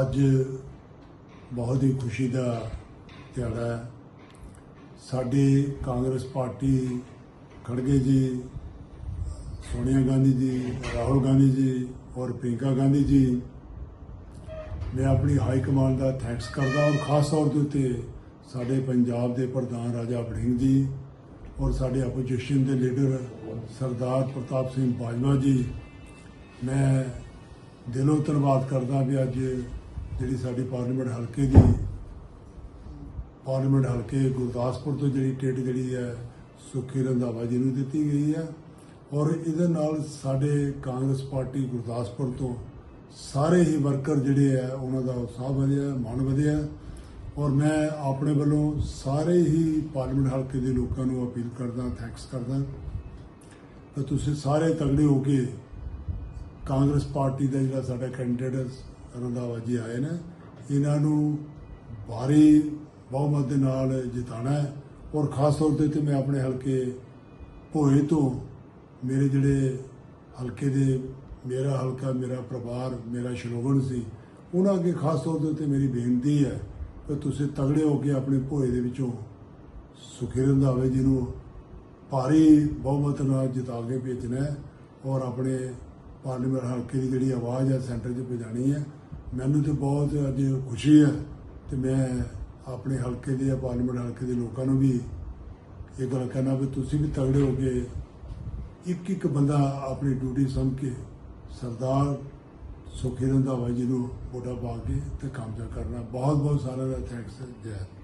ਅੱਜ ਬਹੁਤ ਹੀ ਖੁਸ਼ੀ ਦਾ ਦਿਹਾੜਾ ਹੈ। ਸਾਡੀ ਕਾਂਗਰਸ ਪਾਰਟੀ ਖੜਗੇ ਜੀ, ਸੋਨੀਆ ਗਾਂਧੀ ਜੀ, ਰਾਹੁਲ ਗਾਂਧੀ ਜੀ ਔਰ ਪ੍ਰਿੰਕਾ ਗਾਂਧੀ ਜੀ, ਮੈਂ ਆਪਣੀ ਹਾਈ ਕਮਾਂਡ ਦਾ ਥੈਂਕਸ ਕਰਦਾ ਔਰ ਖਾਸ ਤੌਰ ਦੇ ਉੱਤੇ ਸਾਡੇ ਪੰਜਾਬ ਦੇ ਪ੍ਰਧਾਨ ਰਾਜਾ ਵੜਿੰਗ ਜੀ ਔਰ ਸਾਡੇ ਆਪੋਜੀਸ਼ਨ ਦੇ ਲੀਡਰ ਸਰਦਾਰ ਪ੍ਰਤਾਪ ਸਿੰਘ ਬਾਜਵਾ ਜੀ। ਮੈਂ ਦਿਲੋਂ ਧੰਨਵਾਦ ਕਰਦਾ ਵੀ ਅੱਜ ਜਿਹੜੀ ਸਾਡੀ ਪਾਰਲੀਮੈਂਟ ਹਲਕੇ ਦੀ, ਪਾਰਲੀਮੈਂਟ ਹਲਕੇ ਗੁਰਦਾਸਪੁਰ ਤੋਂ ਜਿਹੜੀ ਟਿਕਟ ਜਿਹੜੀ ਹੈ, ਸੁਖੀ ਰੰਧਾਵਾ ਜੀ ਨੂੰ ਦਿੱਤੀ ਗਈ ਹੈ। ਔਰ ਇਹਦੇ ਨਾਲ ਸਾਡੇ ਕਾਂਗਰਸ ਪਾਰਟੀ ਗੁਰਦਾਸਪੁਰ ਤੋਂ ਸਾਰੇ ਹੀ ਵਰਕਰ ਜਿਹੜੇ ਆ ਉਹਨਾਂ ਦਾ ਉਤਸ਼ਾਹ ਵਧਿਆ, ਮਾਣ ਵਧਿਆ। ਔਰ ਮੈਂ ਆਪਣੇ ਵੱਲੋਂ ਸਾਰੇ ਹੀ ਪਾਰਲੀਮੈਂਟ ਹਲਕੇ ਦੇ ਲੋਕਾਂ ਨੂੰ ਅਪੀਲ ਕਰਦਾ ਥੈਂਕਸ ਕਰਦਾ ਕਿ ਤੁਸੀਂ ਸਾਰੇ ਤਗੜੇ ਹੋ ਕੇ ਕਾਂਗਰਸ ਪਾਰਟੀ ਦਾ ਜਿਹੜਾ ਸਾਡਾ ਕੈਂਡੀਡੇਟ ਰੰਧਾਵਾ ਜੀ ਆਏ ਨੇ। ਇਹਨਾਂ ਨੂੰ ਭਾਰੀ ਬਹੁਮਤ ਦੇ ਨਾਲ ਜਿਤਾਣਾ ਹੈ ਔਰ ਖਾਸ ਤੌਰ ਤੇ ਮੈਂ ਆਪਣੇ ਹਲਕੇ ਭੋਏ ਤੋਂ ਮੇਰੇ ਜਿਹੜੇ ਹਲਕੇ ਦੇ ਮੇਰਾ ਹਲਕਾ, ਮੇਰਾ ਪਰਿਵਾਰ, ਮੇਰਾ ਸ਼੍ਰੋਗਣ ਸੀ, ਉਹਨਾਂ ਅੱਗੇ ਖਾਸ ਤੌਰ ਦੇ ਉੱਤੇ ਮੇਰੀ ਬੇਨਤੀ ਹੈ ਕਿ ਤੁਸੀਂ ਤਗੜੇ ਹੋ ਕੇ ਆਪਣੇ ਭੋਏ ਦੇ ਵਿੱਚੋਂ ਸੁਖੀ ਰੰਧਾਵੇ ਜੀ ਨੂੰ ਭਾਰੀ ਬਹੁਮਤ ਨਾਲ ਜਿਤਾ ਕੇ ਭੇਜਣਾ ਔਰ ਆਪਣੇ ਪਾਰਲੀਮੈਂਟ ਹਲਕੇ ਦੀ ਜਿਹੜੀ ਆਵਾਜ਼ ਹੈ, ਸੈਂਟਰ 'ਚ ਪਹੁੰਚਾਉਣੀ ਹੈ। ਮੈਨੂੰ ਤੇ ਬਹੁਤ ਅੱਜ ਖੁਸ਼ੀ ਹੈ ਤੇ ਮੈਂ ਆਪਣੇ ਹਲਕੇ ਦੇ ਪਾਰਲੀਮੈਂਟ ਹਲਕੇ ਦੇ ਲੋਕਾਂ ਨੂੰ ਵੀ ਇਹ ਗੱਲ ਕਹਿਣਾ ਵੀ ਤੁਸੀਂ ਵੀ ਤਗੜੇ ਹੋ ਕੇ ਇੱਕ ਇੱਕ ਬੰਦਾ ਆਪਣੀ ਡਿਊਟੀ ਸਮਝ ਕੇ ਸਰਦਾਰ ਸੁਖੀ ਰੰਧਾਵਾ ਜੀ ਨੂੰ ਵੋਟਾਂ ਪਾ ਕੇ ਤੇ ਕਾਮਯਾਬ ਕਰਨਾ। ਬਹੁਤ ਬਹੁਤ ਸਾਰਿਆਂ ਦਾ ਥੈਂਕਸ ਜੈ ਹਿੰਦ।